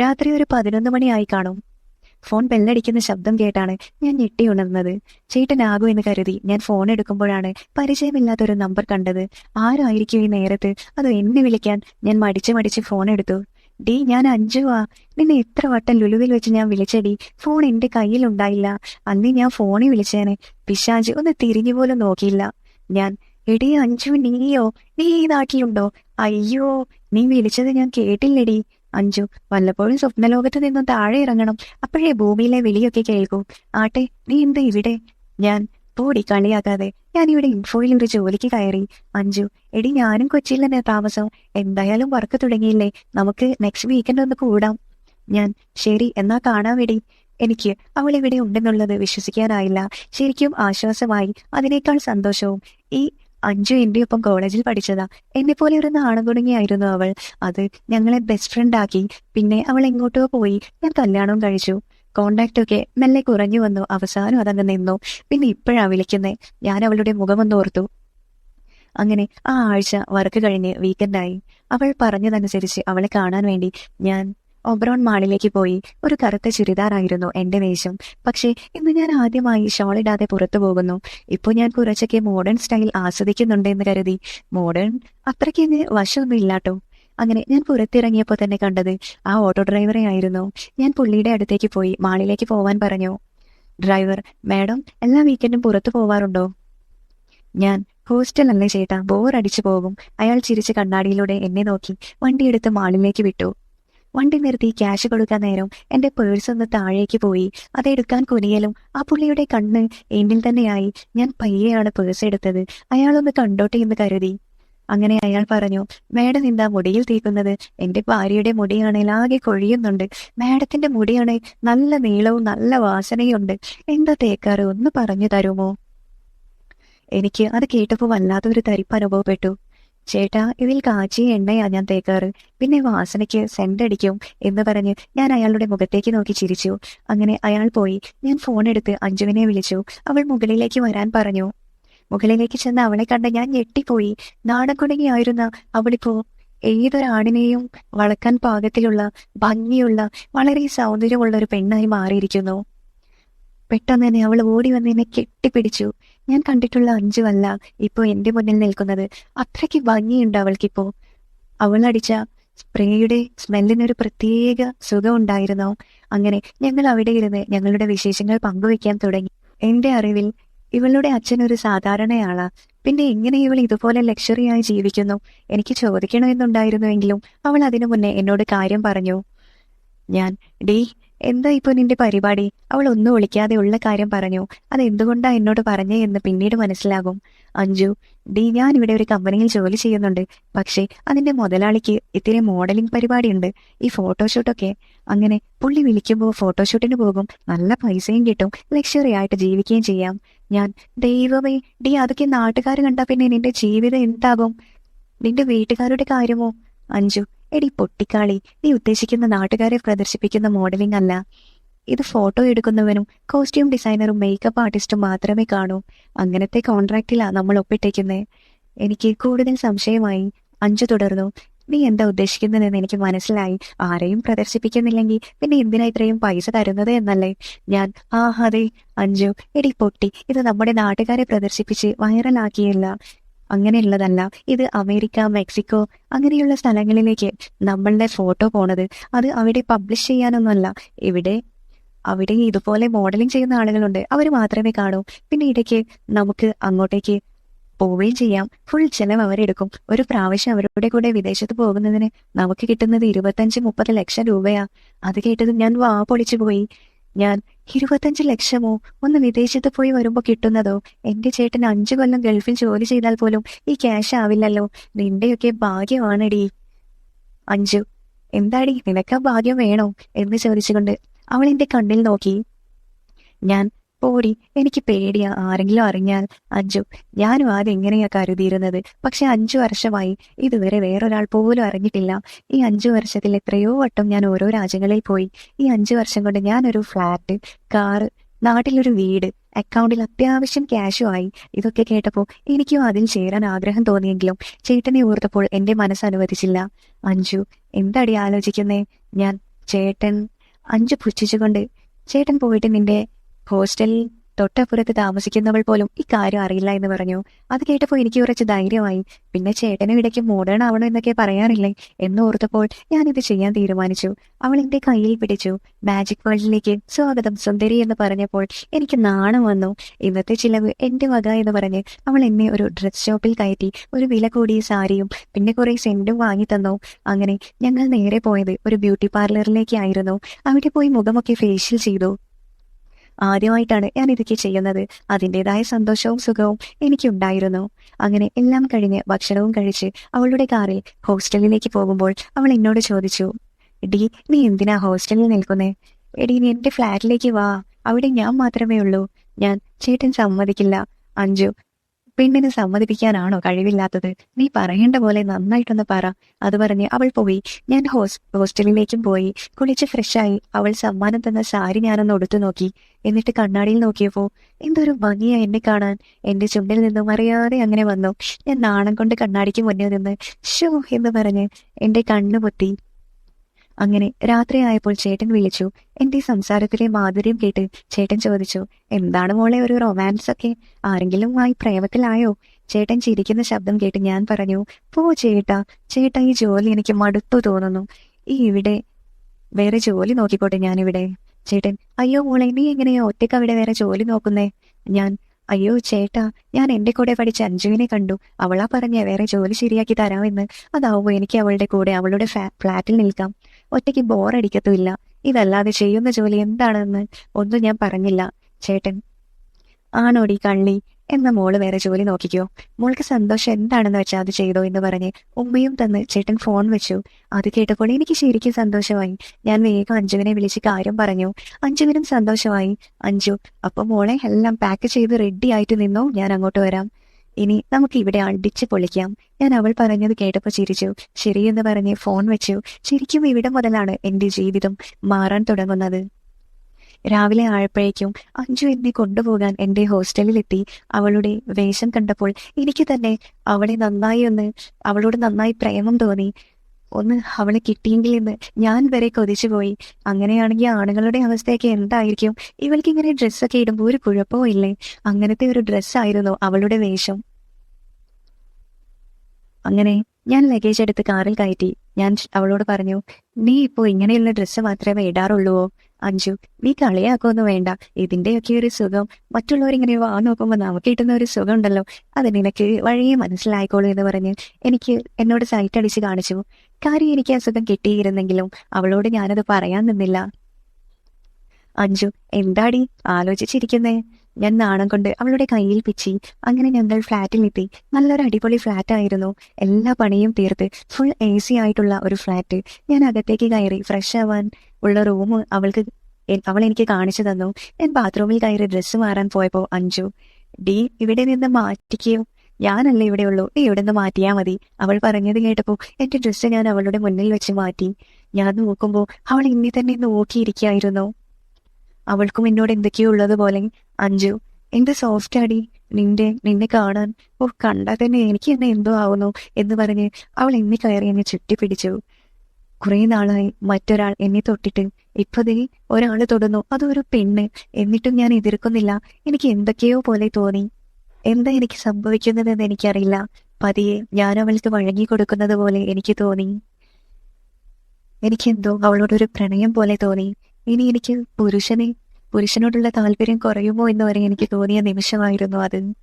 രാത്രി ഒരു പതിനൊന്ന് മണിയായി കാണും. ഫോൺ ബെല്ലടിക്കുന്ന ശബ്ദം കേട്ടാണ് ഞാൻ ഞെട്ടി ഉണർന്നത്. ചേട്ടനാകൂ എന്ന് കരുതി ഞാൻ ഫോൺ എടുക്കുമ്പോഴാണ് പരിചയമില്ലാത്തൊരു നമ്പർ കണ്ടത്. ആരായിരിക്കും ഈ നേരത്ത്? അത് എന്നെ വിളിക്കാൻ ഞാൻ മടിച്ച് മടിച്ച് ഫോൺ എടുത്തു. ഡി ഞാൻ അഞ്ചുവാ നിന്നെ എത്ര വട്ടം ലുലുവിൽ വെച്ച് ഞാൻ വിളിച്ചടി. ഫോൺ എന്റെ കയ്യിൽ ഉണ്ടായില്ല. അന്ന് ഞാൻ ഫോണിൽ വിളിച്ചേനെ. പിശാജ് ഒന്ന് തിരിഞ്ഞു പോലും നോക്കിയില്ല. ഞാൻ എടി അഞ്ചു നീയോ? നീ ഈ നാട്ടിലുണ്ടോ? അയ്യോ നീ വിളിച്ചത് ഞാൻ കേട്ടില്ലടി. അഞ്ചു വല്ലപ്പോഴും സ്വപ്നലോകത്ത് നിന്നും താഴെ ഇറങ്ങണം. അപ്പോഴേ ഭൂമിയിലെ വിളിയൊക്കെ കേൾക്കൂ. ആട്ടെ നീ എന്ത് ഇവിടെ? ഞാൻ പോടി കളിയാക്കാതെ. ഞാൻ ഇവിടെ ഇൻഫോയിൽ ഒരു ജോലിക്ക് കയറി. അഞ്ചു എടി ഞാനും കൊച്ചിയിൽ തന്നെ താമസം. എന്തായാലും വർക്ക് തുടങ്ങിയില്ലേ? നമുക്ക് നെക്സ്റ്റ് വീക്കെൻഡ് ഒന്ന് കൂടാം. ഞാൻ ശരി എന്നാ കാണാൻ വേണ്ടി എനിക്ക് അവൾ ഇവിടെ ഉണ്ടെന്നുള്ളത് വിശ്വസിക്കാനായില്ല. ശരിക്കും ആശ്വാസമായി. അതിനേക്കാൾ സന്തോഷവും. ഈ അഞ്ചു എന്റെ ഒപ്പം കോളേജിൽ പഠിച്ചതാ. എന്നെ പോലെ ഒരു നാണകുടുങ്ങിയായിരുന്നു അവൾ. അത് ഞങ്ങളെ ബെസ്റ്റ് ഫ്രണ്ട് ആക്കി. പിന്നെ അവൾ എങ്ങോട്ടോ പോയി. ഞാൻ കല്യാണവും കഴിച്ചു. കോണ്ടാക്ട് ഒക്കെ മെല്ലെ കുറഞ്ഞു വന്നു. അവസാനം അതങ്ങ് നിന്നു. പിന്നെ ഇപ്പോഴാ വിളിക്കുന്നേ. ഞാൻ അവളുടെ മുഖമൊന്ന് ഓർത്തു. അങ്ങനെ ആ ആഴ്ച വർക്ക് കഴിഞ്ഞ് വീക്കെൻഡായി അവൾ പറഞ്ഞതനുസരിച്ച് അവളെ കാണാൻ വേണ്ടി ഞാൻ ഒബ്രോൺ മാളിലേക്ക് പോയി. ഒരു കറുത്ത ചുരിദാറായിരുന്നു എന്റെ വേഷം. പക്ഷേ ഇന്ന് ഞാൻ ആദ്യമായി ഷോൾ ഇടാതെ പുറത്തു പോകുന്നു. ഇപ്പോൾ ഞാൻ കുറച്ചൊക്കെ മോഡേൺ സ്റ്റൈൽ ആസ്വദിക്കുന്നുണ്ട് എന്ന് കരുതി. മോഡേൺ? അത്രയ്ക്ക് ഇന്ന് വശമൊന്നും ഇല്ലാട്ടോ. അങ്ങനെ ഞാൻ പുറത്തിറങ്ങിയപ്പോൾ തന്നെ കണ്ടത് ആ ഓട്ടോ ഡ്രൈവറെ ആയിരുന്നു. ഞാൻ പുള്ളിയുടെ അടുത്തേക്ക് പോയി മാളിലേക്ക് പോവാൻ പറഞ്ഞു. ഡ്രൈവർ മാഡം എല്ലാ വീക്കെൻഡും പുറത്തു പോവാറുണ്ടോ? ഞാൻ ഹോസ്റ്റൽ അല്ലേ ചേട്ടാ ബോർ അടിച്ചു പോകും. അയാൾ ചിരിച്ച് കണ്ണാടിയിലൂടെ എന്നെ നോക്കി വണ്ടിയെടുത്ത് മാളിലേക്ക് വിട്ടു. വണ്ടി നിർത്തി ക്യാഷ് കൊടുക്കാൻ നേരം എന്റെ പേഴ്സ് ഒന്ന് താഴേക്ക് പോയി. അതെടുക്കാൻ കുനിയലും. ആ പുള്ളിയുടെ കണ്ണ് എന്നിൽ തന്നെയായി. ഞാൻ പയ്യെയാണ് പേഴ്സ് എടുത്തത്. അയാളൊന്ന് കണ്ടോട്ടെ എന്ന് കരുതി. അങ്ങനെ അയാൾ പറഞ്ഞു മേഡം എന്താ മുടിയിൽ തീക്കുന്നത്. എന്റെ ഭാര്യയുടെ മുടിയാണെങ്കിൽ ആകെ കൊഴിയുന്നുണ്ട്. മേഡത്തിന്റെ മുടിയാണ് നല്ല നീളവും നല്ല വാസനയും ഉണ്ട് എന്താ തേക്കാറ്? ഒന്ന് പറഞ്ഞു തരുമോ? എനിക്ക് അത് കേട്ടപ്പോൾ വല്ലാത്തൊരു തരിപ്പ് അനുഭവപ്പെട്ടു ചേട്ടാ ഇതിൽ കാച്ചിയ എണ്ണയാ ഞാൻ തേക്കാറ്. പിന്നെ വാസനയ്ക്ക് സെന്റ് അടിക്കും എന്ന് പറഞ്ഞ് ഞാൻ അയാളുടെ മുഖത്തേക്ക് നോക്കി ചിരിച്ചു. അങ്ങനെ അയാൾ പോയി. ഞാൻ ഫോൺ എടുത്ത് അഞ്ജുവിനെ വിളിച്ചു. അവൾ മുകളിലേക്ക് വരാൻ പറഞ്ഞു. മുകളിലേക്ക് ചെന്ന് അവളെ കണ്ട ഞാൻ ഞെട്ടിപ്പോയി. നാടകുടങ്ങിയായിരുന്ന അവളിപ്പോ ഏതൊരാണിനെയും വളക്കാൻ പാകത്തിലുള്ള ഭംഗിയുള്ള വളരെ സൗന്ദര്യമുള്ള ഒരു പെണ്ണായി മാറിയിരിക്കുന്നു. പെട്ടെന്ന് തന്നെ അവൾ ഓടി വന്ന് എന്നെ കെട്ടിപ്പിടിച്ചു. ഞാൻ കണ്ടിട്ടുള്ള അഞ്ചുമല്ല ഇപ്പോൾ എന്റെ മുന്നിൽ നിൽക്കുന്നത്. അത്രയ്ക്ക് ഭംഗിയുണ്ട് അവൾക്കിപ്പോ. അവൾ അടിച്ച സ്പ്രേയുടെ സ്മെല്ലിനൊരു പ്രത്യേക സുഖം ഉണ്ടായിരുന്നു അങ്ങനെ ഞങ്ങൾ അവിടെ ഇരുന്ന് ഞങ്ങളുടെ വിശേഷങ്ങൾ പങ്കുവെക്കാൻ തുടങ്ങി. എന്റെ അറിവിൽ ഇവളുടെ അച്ഛൻ ഒരു സാധാരണയാളാ. പിന്നെ എങ്ങനെ ഇവൾ ഇതുപോലെ ലക്ഷറിയായി ജീവിക്കുന്നു? എനിക്ക് ചോദിക്കണമെന്നുണ്ടായിരുന്നുവെങ്കിലും അവൾ അതിനു മുന്നേ എന്നോട് കാര്യം പറഞ്ഞു. ഞാൻ ഡീ എന്താ ഇപ്പൊ നിന്റെ പരിപാടി? അവൾ ഒന്നും വിളിക്കാതെ ഉള്ള കാര്യം പറഞ്ഞു. അത് എന്തുകൊണ്ടാ എന്നോട് പറഞ്ഞേ എന്ന് പിന്നീട് മനസ്സിലാകും. അഞ്ജു ഡി ഞാൻ ഇവിടെ ഒരു കമ്പനിയിൽ ജോലി ചെയ്യുന്നുണ്ട്. പക്ഷേ അതിന്റെ മുതലാളിക്ക് ഇത്തിരി മോഡലിംഗ് പരിപാടിയുണ്ട്. ഈ ഫോട്ടോഷൂട്ടൊക്കെ. അങ്ങനെ പുള്ളി വിളിക്കുമ്പോൾ ഫോട്ടോഷൂട്ടിന് പോകും. നല്ല പൈസയും കിട്ടും. ലക്ഷറി ആയിട്ട് ജീവിക്കുകയും ചെയ്യാം. ഞാൻ ദൈവമേ ഡി അതൊക്കെ നാട്ടുകാർ കണ്ടാ പിന്നെ നിന്റെ ജീവിതം എന്താകും? നിന്റെ വീട്ടുകാരുടെ കാര്യമോ? അഞ്ജു എടി പൊട്ടിക്കാളി നീ ഉദ്ദേശിക്കുന്ന നാട്ടുകാരെ പ്രദർശിപ്പിക്കുന്ന മോഡലിംഗ് അല്ല. ഇത് ഫോട്ടോ എടുക്കുന്നവനും കോസ്റ്റ്യൂം ഡിസൈനറും മേക്കപ്പ് ആർട്ടിസ്റ്റും മാത്രമേ കാണൂ. അങ്ങനത്തെ കോൺട്രാക്റ്റിലാ നമ്മൾ ഒപ്പിട്ടേക്കുന്നേ. എനിക്ക് കൂടുതൽ സംശയമായി അഞ്ചു തുടർന്നു. നീ എന്താ ഉദ്ദേശിക്കുന്നതെന്ന് എനിക്ക് മനസ്സിലായി. ആരെയും പ്രദർശിപ്പിക്കുന്നില്ലെങ്കിൽ പിന്നെ എന്തിനാ ഇത്രയും പൈസ തരുന്നത് എന്നല്ലേ? ഞാൻ ആ അതെ അഞ്ചു. എടി പൊട്ടി ഇത് നമ്മുടെ നാട്ടുകാരെ പ്രദർശിപ്പിച്ച് വൈറലാക്കിയല്ല അങ്ങനെയുള്ളതല്ല. ഇത് അമേരിക്ക മെക്സിക്കോ അങ്ങനെയുള്ള സ്ഥലങ്ങളിലേക്ക് നമ്മളുടെ ഫോട്ടോ പോണത്. അത് അവിടെ പബ്ലിഷ് ചെയ്യാനൊന്നുമല്ല. ഇവിടെ അവിടെ ഇതുപോലെ മോഡലിംഗ് ചെയ്യുന്ന ആളുകളുണ്ട്. അവർ മാത്രമേ കാണൂ. പിന്നെ ഇടയ്ക്ക് നമുക്ക് അങ്ങോട്ടേക്ക് പോവുകയും ചെയ്യാം. ഫുൾ ചെലവ് അവരെടുക്കും. ഒരു പ്രാവശ്യം അവരുടെ കൂടെ വിദേശത്ത് പോകുന്നതിന് നമുക്ക് കിട്ടുന്നത് ഇരുപത്തഞ്ച് മുപ്പത് ലക്ഷം രൂപയാ. അത് കേട്ടത് ഞാൻ വാ പൊളിച്ചു പോയി ഞാൻ ഇരുപത്തഞ്ച് ലക്ഷമോ? ഒന്ന് വിദേശത്ത് പോയി വരുമ്പോ കിട്ടുന്നതോ? എന്റെ ചേട്ടൻ അഞ്ചു കൊല്ലം ഗൾഫിൽ ജോലി ചെയ്താൽ പോലും ഈ ക്യാഷ് ആവില്ലല്ലോ. നിന്റെയൊക്കെ ഭാഗ്യമാണടി. അഞ്ചു എന്താടി നിനക്ക് ഭാഗ്യം വേണോ? എന്ന് ചോദിച്ചുകൊണ്ട് അവൾ എന്റെ കണ്ണിൽ നോക്കി. ഞാൻ പോടി എനിക്ക് പേടിയാ. ആരെങ്കിലും അറിഞ്ഞാൽ. അഞ്ജു ഞാനും ആദ്യം എങ്ങനെയാ കരുതിയിരുന്നത്. പക്ഷെ അഞ്ചു വർഷമായി ഇതുവരെ വേറൊരാൾ പോലും അറിഞ്ഞിട്ടില്ല. ഈ അഞ്ചു വർഷത്തിൽ എത്രയോ വട്ടം ഞാൻ ഓരോ രാജ്യങ്ങളിൽ പോയി. ഈ അഞ്ചു വർഷം കൊണ്ട് ഞാനൊരു ഫ്ലാറ്റ് കാറ് നാട്ടിലൊരു വീട് അക്കൗണ്ടിൽ അത്യാവശ്യം ക്യാഷും ആയി. ഇതൊക്കെ കേട്ടപ്പോൾ എനിക്കും അതിൽ ചേരാൻ ആഗ്രഹം തോന്നിയെങ്കിലും ചേട്ടനെ ഓർത്തപ്പോൾ എന്റെ മനസ്സ് അനുവദിച്ചില്ല. അഞ്ജു എന്താടി ആലോചിക്കുന്നേ? ഞാൻ ചേട്ടൻ അഞ്ചു പുച്ഛിച്ചുകൊണ്ട് ചേട്ടൻ പോയിട്ട് നിന്റെ ഹോസ്റ്റലിൽ തൊട്ടപ്പുറത്ത് താമസിക്കുന്നവൾ പോലും ഇക്കാര്യം അറിയില്ല എന്ന് പറഞ്ഞു. അത് കേട്ടപ്പോൾ എനിക്ക് കുറച്ച് ധൈര്യമായി. പിന്നെ ചേട്ടനും ഇടയ്ക്ക് മോഡേൺ ആവണം എന്നൊക്കെ പറയാറില്ലേ? എന്ന് ഓർത്തപ്പോൾ ഞാനിത് ചെയ്യാൻ തീരുമാനിച്ചു. അവൾ എന്റെ കയ്യിൽ പിടിച്ചു. മാജിക് വേൾഡിലേക്ക് സ്വാഗതം സുന്ദരി എന്ന് പറഞ്ഞപ്പോൾ എനിക്ക് നാണം വന്നു. ഇന്നത്തെ ചിലവ് എന്റെ വക എന്ന് പറഞ്ഞ് അവൾ എന്നെ ഒരു ഡ്രസ് ഷോപ്പിൽ കയറ്റി ഒരു വില കൂടിയ സാരിയും പിന്നെ കുറെ സെന്റും വാങ്ങി തന്നു. അങ്ങനെ ഞങ്ങൾ നേരെ പോയത് ഒരു ബ്യൂട്ടി പാർലറിലേക്കായിരുന്നു അവിടെ പോയി മുഖമൊക്കെ ഫേഷ്യൽ ചെയ്തു. ആദ്യമായിട്ടാണ് ഞാൻ ഇതൊക്കെ ചെയ്യുന്നത്. അതിന്റെതായ സന്തോഷവും സുഖവും എനിക്കുണ്ടായിരുന്നു. അങ്ങനെ എല്ലാം കഴിഞ്ഞ് ഭക്ഷണവും കഴിച്ച് അവളുടെ കാറിൽ ഹോസ്റ്റലിലേക്ക് പോകുമ്പോൾ അവൾ എന്നോട് ചോദിച്ചു ഡി നീ എന്തിനാ ഹോസ്റ്റലിൽ നിൽക്കുന്നേ? എടി നീ എന്റെ ഫ്ലാറ്റിലേക്ക് വാ. അവിടെ ഞാൻ മാത്രമേ ഉള്ളൂ. ഞാൻ ചേട്ടൻ സമ്മതിക്കില്ല. അഞ്ജു പെണ്ണിനെ സമ്മതിപ്പിക്കാനാണോ കഴിവില്ലാത്തത്? നീ പറയേണ്ട പോലെ നന്നായിട്ടൊന്ന് പറ. അത് പറഞ്ഞ് അവൾ പോയി. ഞാൻ ഹോസ് ഹോസ്റ്റലിലേക്കും പോയി. കുളിച്ച് ഫ്രഷായി. അവൾ സമ്മാനം തന്ന സാരി ഞാനൊന്ന് ഉടുത്തു നോക്കി. എന്നിട്ട് കണ്ണാടിയിൽ നോക്കിയപ്പോ എന്തൊരു ഭംഗിയാ എന്നെ കാണാൻ. എന്റെ ചുണ്ടിൽ നിന്നും അറിയാതെ അങ്ങനെ വന്നു. ഞാൻ നാണം കൊണ്ട് കണ്ണാടിക്ക് മുന്നിൽ നിന്ന് ഷോ എന്ന് പറഞ്ഞ് എന്റെ കണ്ണു പൊത്തി. അങ്ങനെ രാത്രിയായപ്പോൾ ചേട്ടൻ വിളിച്ചു. എന്റെ സംസാരത്തിലെ മാധുര്യം കേട്ട് ചേട്ടൻ ചോദിച്ചു എന്താണ് മോളെ ഒരു റൊമാൻസ് ഒക്കെ? ആരെങ്കിലും ആയി പ്രേമത്തിലായോ? ചേട്ടൻ ചിരിക്കുന്ന ശബ്ദം കേട്ട് ഞാൻ പറഞ്ഞു പോ ചേട്ടാ ചേട്ടാ ഈ ജോലി എനിക്ക് മടുത്തു തോന്നുന്നു. ഈ ഇവിടെ വേറെ ജോലി നോക്കിക്കോട്ടെ ഞാനിവിടെ. ചേട്ടൻ അയ്യോ മോളെ നീ എങ്ങനെയാ ഒറ്റയ്ക്ക് അവിടെ വേറെ ജോലി നോക്കുന്നേ? ഞാൻ അയ്യോ ചേട്ടാ ഞാൻ എന്റെ കൂടെ പഠിച്ച അഞ്ജുവിനെ കണ്ടു. അവളാ പറഞ്ഞ വേറെ ജോലി ശരിയാക്കി തരാമെന്ന്. അതാവുമോ എനിക്ക് അവളുടെ കൂടെ അവളുടെ ഫ്ലാറ്റിൽ നിൽക്കാം. ഒറ്റയ്ക്ക് ബോറടിക്കത്തുമില്ല. ഇതല്ലാതെ ചെയ്യുന്ന ജോലി എന്താണെന്ന് ഒന്നും ഞാൻ പറഞ്ഞില്ല. ചേട്ടൻ ആണോടി കള്ളി? എന്ന മോൾ വേറെ ജോലി നോക്കിക്കോ. മോൾക്ക് സന്തോഷം എന്താണെന്ന് വെച്ചാൽ അത് ചെയ്തോ എന്ന് പറഞ്ഞ് ഉമ്മയും തന്ന് ചേട്ടൻ ഫോൺ വെച്ചു. അത് കേട്ടപ്പോൾ എനിക്ക് ശരിക്കും സന്തോഷമായി. ഞാൻ വേഗം അഞ്ജുവിനെ വിളിച്ച് കാര്യം പറഞ്ഞു. അഞ്ജുവിനും സന്തോഷമായി. അഞ്ജു അപ്പൊ മോളെ എല്ലാം പാക്ക് ചെയ്ത് റെഡി ആയിട്ട് നിന്നോ? ഞാൻ അങ്ങോട്ട് വരാം. ഇനി നമുക്ക് ഇവിടെ അടിച്ച് പൊളിക്കാം. ഞാൻ അവൾ പറഞ്ഞത് കേട്ടപ്പോൾ ചിരിച്ചു. ശരിയെന്ന് പറഞ്ഞ് ഫോൺ വെച്ചു. ശരിക്കും ഇവിടെ മുതലാണ് എന്റെ ജീവിതം മാറാൻ തുടങ്ങുന്നത്. രാവിലെ ആയപ്പോഴേക്കും അഞ്ചു എന്നെ കൊണ്ടുപോകാൻ എന്റെ ഹോസ്റ്റലിലെത്തി. അവളുടെ വേഷം കണ്ടപ്പോൾ എനിക്ക് തന്നെ അവളെ നന്നായി ഒന്ന് അവളോട് നന്നായി പ്രേമം തോന്നി. ഒന്ന് അവളെ കിട്ടിയെങ്കിൽ എന്ന് ഞാൻ വരെ കൊതിച്ചുപോയി അങ്ങനെയാണെങ്കിൽ ആണുങ്ങളുടെ അവസ്ഥയൊക്കെ എന്തായിരിക്കും? ഇവൾക്ക് ഇങ്ങനെ ഡ്രസ്സൊക്കെ ഇടുമ്പോൾ ഒരു കുഴപ്പവും ഇല്ലേ? അങ്ങനത്തെ ഒരു ഡ്രസ്സായിരുന്നു അവളുടെ വേഷം. അങ്ങനെ ഞാൻ ലഗേജ് എടുത്ത് കാറിൽ കയറ്റി. ഞാൻ അവളോട് പറഞ്ഞു നീ ഇപ്പോ ഇങ്ങനെയുള്ള ഡ്രസ്സ് മാത്രമേ ഇടാറുള്ളൂവോ? അഞ്ജു നീ കളിയാക്കൊന്നും വേണ്ട. ഇതിന്റെയൊക്കെ ഒരു സുഖം. മറ്റുള്ളവരിങ്ങനെ വാ നോക്കുമ്പോൾ നമുക്ക് കിട്ടുന്ന ഒരു സുഖം ഉണ്ടല്ലോ അത് നിനക്ക് വഴിയെ മനസ്സിലായിക്കോളൂ എന്ന് പറഞ്ഞ് എനിക്ക് എന്നോട് സൈറ്റ് അടിച്ച് കാണിച്ചു. കാര്യം എനിക്ക് ആ സുഖം കിട്ടിയിരുന്നെങ്കിലും അവളോട് ഞാനത് പറയാൻ നിന്നില്ല. അഞ്ജു എന്താടി ആലോചിച്ചിരിക്കുന്നേ? ഞാൻ നാണം കൊണ്ട് അവളുടെ കയ്യിൽ പിച്ചി. അങ്ങനെ ഞങ്ങൾ ഫ്ലാറ്റിലെത്തി. നല്ലൊരു അടിപൊളി ഫ്ലാറ്റ് ആയിരുന്നു. എല്ലാ പണിയും തീർത്ത്. ഫുൾ എ സി ആയിട്ടുള്ള ഒരു ഫ്ലാറ്റ്. ഞാൻ അകത്തേക്ക് കയറി ഫ്രഷ് ആവാൻ ഉള്ള റൂം അവൾക്ക് അവൾ എനിക്ക് കാണിച്ചു തന്നു. ഞാൻ ബാത്റൂമിൽ കയറി ഡ്രസ്സ് മാറാൻ പോയപ്പോ അഞ്ജു ഡി ഇവിടെ നിന്ന് മാറ്റിക്കോ. ഞാനല്ല ഇവിടെ ഉള്ളൂ. നീ ഇവിടെ നിന്ന് മാറ്റിയാ മതി. അവൾ പറഞ്ഞത് കേട്ടപ്പോ എന്റെ ഡ്രസ്സ് ഞാൻ അവളുടെ മുന്നിൽ വെച്ച് മാറ്റി. ഞാൻ നോക്കുമ്പോ അവൾ ഇന്നെ തന്നെ നോക്കിയിരിക്കായിരുന്നു. അവൾക്കും എന്നോട് എന്തൊക്കെയോ ഉള്ളതുപോലെ അഞ്ജു എന്ത് സോഫ്റ്റ് ആടി. നിന്റെ നിന്നെ കാണാൻ. ഓ കണ്ടാൽ തന്നെ എനിക്ക് തന്നെ എന്തോ ആവുന്നു എന്ന് പറഞ്ഞ് അവൾ എന്നെ കയറി എന്നെ ചുറ്റിപ്പിടിച്ചു. കുറെ നാളായി മറ്റൊരാൾ എന്നെ തൊട്ടിട്ട് ഇപ്പൊ ഒരാൾ തൊടുന്നു. അതൊരു പെണ്ണ്. എന്നിട്ടും ഞാൻ എതിർക്കുന്നില്ല. എനിക്ക് എന്തൊക്കെയോ പോലെ തോന്നി. എന്താ എനിക്ക് സംഭവിക്കുന്നതെന്ന് എനിക്കറിയില്ല. പതിയെ ഞാൻ അവൾക്ക് വഴങ്ങി കൊടുക്കുന്നത് പോലെ എനിക്ക് തോന്നി. എനിക്കെന്തോ അവളോടൊരു പ്രണയം പോലെ തോന്നി. ഇനി എനിക്ക് പുരുഷനെ പുരുഷനോടുള്ള താല്പര്യം കുറയുമോ എന്ന് വരെ എനിക്ക് തോന്നിയ നിമിഷമായിരുന്നു അത്.